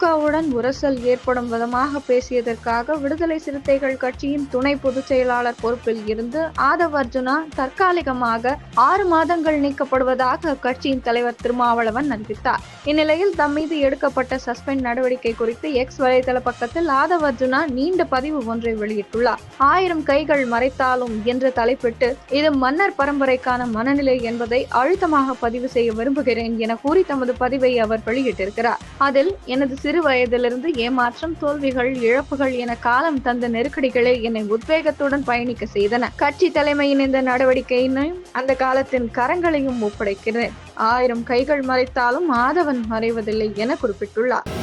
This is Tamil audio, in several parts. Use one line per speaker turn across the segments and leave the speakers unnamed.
திமுகவுடன் உரசல் ஏற்படும் விதமாக பேசியதற்காக விடுதலை சிறுத்தைகள் கட்சியின் துணை பொதுச் செயலாளர் பொறுப்பில் இருந்து ஆதவ் அர்ஜுனா தற்காலிகமாக ஆறு மாதங்கள் நீக்கப்படுவதாக அக்கட்சியின் தலைவர் திருமாவளவன் அறிவித்தார். இந்நிலையில் தம் மீது எடுக்கப்பட்ட சஸ்பெண்ட் நடவடிக்கை குறித்து எக்ஸ் வலைதள பக்கத்தில் ஆதவ் அர்ஜுனா நீண்ட பதிவு ஒன்றை வெளியிட்டுள்ளார். ஆயிரம் கைகள் மறைத்தாலும் என்று தலைப்பிட்டு இது மன்னர் பரம்பரைக்கான மனநிலை என்பதை அழுத்தமாக பதிவு செய்ய விரும்புகிறேன் என கூறி தமது பதிவை அவர் வெளியிட்டிருக்கிறார். அதில் எனது சிறு வயதிலிருந்து ஏமாற்றம் தோல்விகள் இழப்புகள் என காலம் தந்த நெருக்கடிகளை என்னை உத்வேகத்துடன் பயணிக்க செய்தன. கட்சி தலைமையின் இந்த நடவடிக்கையினையும் அந்த காலத்தின் கரங்களையும் ஒப்படைக்கிறேன். ஆயிரம் கைகள் மறைத்தாலும் ஆதவன் மறைவதில்லை என குறிப்பிட்டுள்ளார்.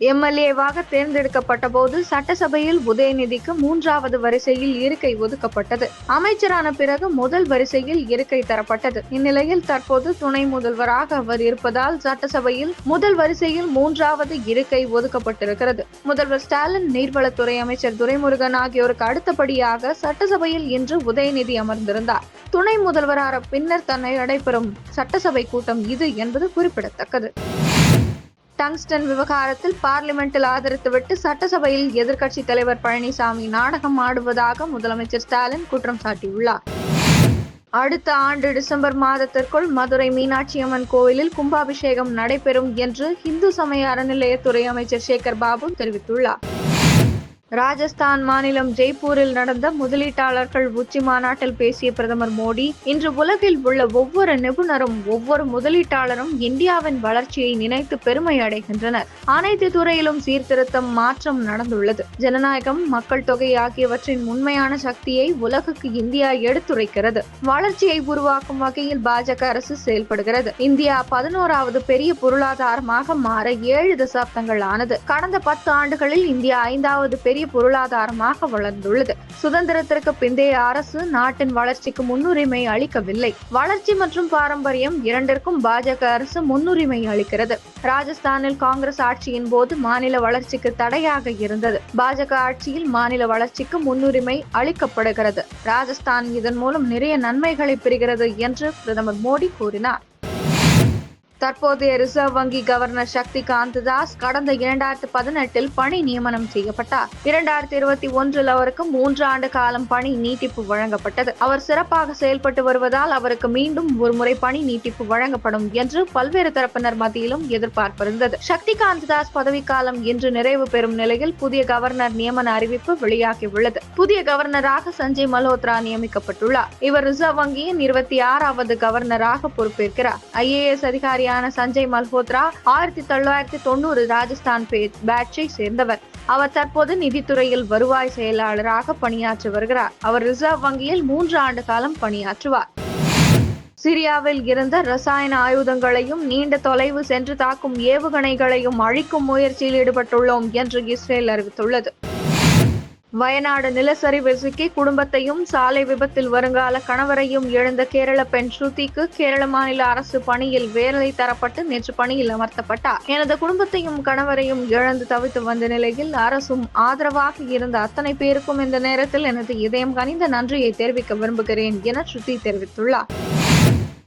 எம்எல்ஏவாக தேர்ந்தெடுக்கப்பட்ட போது சட்டசபையில் உதயநிதிக்கு மூன்றாவது வரிசையில் இருக்கை ஒதுக்கப்பட்டது. அமைச்சரான பிறகு முதல் வரிசையில் இருக்கை தரப்பட்டது. இந்நிலையில் தற்போது துணை முதல்வராக அவர் இருப்பதால் சட்டசபையில் முதல் வரிசையில் மூன்றாவது இருக்கை ஒதுக்கப்பட்டிருக்கிறது. முதல்வர் ஸ்டாலின் நீர்வளத்துறை அமைச்சர் துரைமுருகன் ஆகியோருக்கு அடுத்தபடியாக சட்டசபையில் இன்று உதயநிதி அமர்ந்திருந்தார். துணை முதல்வரான பின்னர் தன்னை நடைபெறும் சட்டசபை கூட்டம் இது என்பது குறிப்பிடத்தக்கது. டங்ஸ்டன் விவகாரத்தில் பார்லிமெண்டில் ஆதரித்துவிட்டு சட்டசபையில் எதிர்க்கட்சி தலைவர் பழனிசாமி நாடகம் ஆடுவதாக முதலமைச்சர் ஸ்டாலின் குற்றம் சாட்டியுள்ளார். அடுத்த ஆண்டு டிசம்பர் மாதத்திற்குள் மதுரை மீனாட்சி அம்மன் கோவிலில் கும்பாபிஷேகம் நடைபெறும் என்று இந்து சமய அறநிலையத்துறை அமைச்சர் சேகர் பாபு தெரிவித்துள்ளார். ராஜஸ்தான் மாநிலம் ஜெய்ப்பூரில் நடந்த முதலீட்டாளர்கள் உச்சி மாநாட்டில் பேசிய பிரதமர் மோடி இன்று உலகில் உள்ள ஒவ்வொரு நிபுணரும் ஒவ்வொரு முதலீட்டாளரும் இந்தியாவின் வளர்ச்சியை நினைத்து பெருமை அடைகின்றனர். அனைத்து துறையிலும் சீர்திருத்தம் மாற்றம் நடந்துள்ளது. ஜனநாயகம் மக்கள் தொகை ஆகியவற்றின் உண்மையான சக்தியை உலகுக்கு இந்தியா எடுத்துரைக்கிறது. வளர்ச்சியை உருவாக்கும் வகையில் பாஜக அரசு செயல்படுகிறது. இந்தியா பதினோராவது பெரிய பொருளாதாரமாக மாற ஏழு தசாப்தங்கள் ஆனது கடந்த பத்து ஆண்டுகளில் இந்தியா ஐந்தாவது பெரிய பொருளாதாரமாக வளர்ந்துள்ளது. சுதந்திரத்திற்கு பிந்தைய அரசு நாட்டின் வளர்ச்சிக்கு முன்னுரிமை அளிக்கவில்லை. வளர்ச்சி மற்றும் பாரம்பரியம் இரண்டிற்கும் பாஜக அரசு முன்னுரிமை அளிக்கிறது. ராஜஸ்தானில் காங்கிரஸ் ஆட்சியின் போது மாநில வளர்ச்சிக்கு தடையாக இருந்தது. பாஜக ஆட்சியில் மாநில வளர்ச்சிக்கு முன்னுரிமை அளிக்கப்படுகிறது. ராஜஸ்தான் இதன் மூலம் நிறைய நன்மைகளை பெறுகிறது என்று பிரதமர் மோடி கூறினார். தற்போதைய ரிசர்வ் வங்கி கவர்னர் சக்திகாந்த் தாஸ் கடந்த இரண்டாயிரத்தி பதினெட்டில் பணி நியமனம் செய்யப்பட்டார். இரண்டாயிரத்தி இருபத்தி ஒன்றில் அவருக்கு மூன்று ஆண்டு காலம் பணி நீட்டிப்பு வழங்கப்பட்டது. அவர் சிறப்பாக செயல்பட்டு வருவதால் அவருக்கு மீண்டும் ஒருமுறை பணி நீட்டிப்பு வழங்கப்படும் என்று பல்வேறு தரப்பினர் மத்தியிலும் எதிர்பார்ப்பு இருந்தது சக்திகாந்த் தாஸ் பதவிக்காலம் இன்று நிறைவு பெறும் நிலையில் புதிய கவர்னர் நியமன அறிவிப்பு வெளியாகியுள்ளது. புதிய கவர்னராக சஞ்சய் மல்ஹோத்ரா நியமிக்கப்பட்டுள்ளார். இவர் ரிசர்வ் வங்கியின் இருபத்தி ஆறாவது கவர்னராக பொறுப்பேற்கிறார். ஐஏஎஸ் அதிகாரியான அதிகாரியான சஞ்சய் மல்ஹோத்ரா ஆயிரத்தி தொள்ளாயிரத்தி தொண்ணூறு ராஜஸ்தான் பேட்சை சேர்ந்தவர். அவர் தற்போது நிதித்துறையில் வருவாய் செயலாளராக பணியாற்றி வருகிறார். அவர் ரிசர்வ் வங்கியில் மூன்று ஆண்டு காலம் பணியாற்றுவார். சிரியாவில் இருந்த ரசாயன ஆயுதங்களையும் நீண்ட தொலைவு சென்று தாக்கும் ஏவுகணைகளையும் அழிக்கும் முயற்சியில் ஈடுபட்டுள்ளோம் என்று இஸ்ரேல் அறிவித்துள்ளது. வயநாடு நிலசரி சிக்கி குடும்பத்தையும் சாலை விபத்தில் வருங்கால கணவரையும் இழந்த கேரள பெண் ஸ்ருதிக்கு கேரள மாநில அரசு பணியில் வேலை தரப்பட்டு நேற்று பணியில் அமர்த்தப்பட்டார். எனது குடும்பத்தையும் கணவரையும் இழந்து தவித்து வந்த நிலையில் அரசும் ஆதரவாக இருந்த அத்தனை பேருக்கும் இந்த நேரத்தில் எனது இதயம் கனிந்த நன்றியை தெரிவிக்க விரும்புகிறேன் என ஸ்ருதி தெரிவித்துள்ளார்.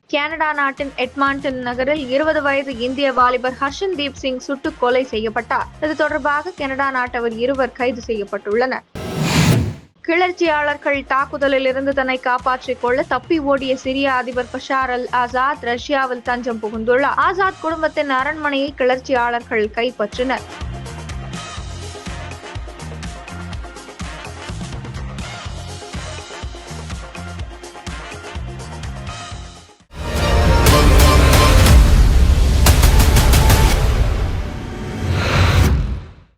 கனடா நாட்டின் எட்மாண்டன் நகரில் இருபது வயது இந்திய வாலிபர் ஹர்ஷன் தீப் சிங் சுட்டுக் கொலை செய்யப்பட்டார். இது தொடர்பாக கனடா நாட்டவர் இருவர் கைது செய்யப்பட்டுள்ளனர். கிளர்ச்சியாளர்கள் தாக்குதலில் இருந்து தன்னை காப்பாற்றிக் கொள்ள தப்பி ஓடிய சிரிய அதிபர் பஷார் அல் ஆசாத் ரஷ்யாவில் தஞ்சம் புகுந்துள்ளார். ஆசாத் குடும்பத்தின் அரண்மனையை கிளர்ச்சியாளர்கள் கைப்பற்றினர்.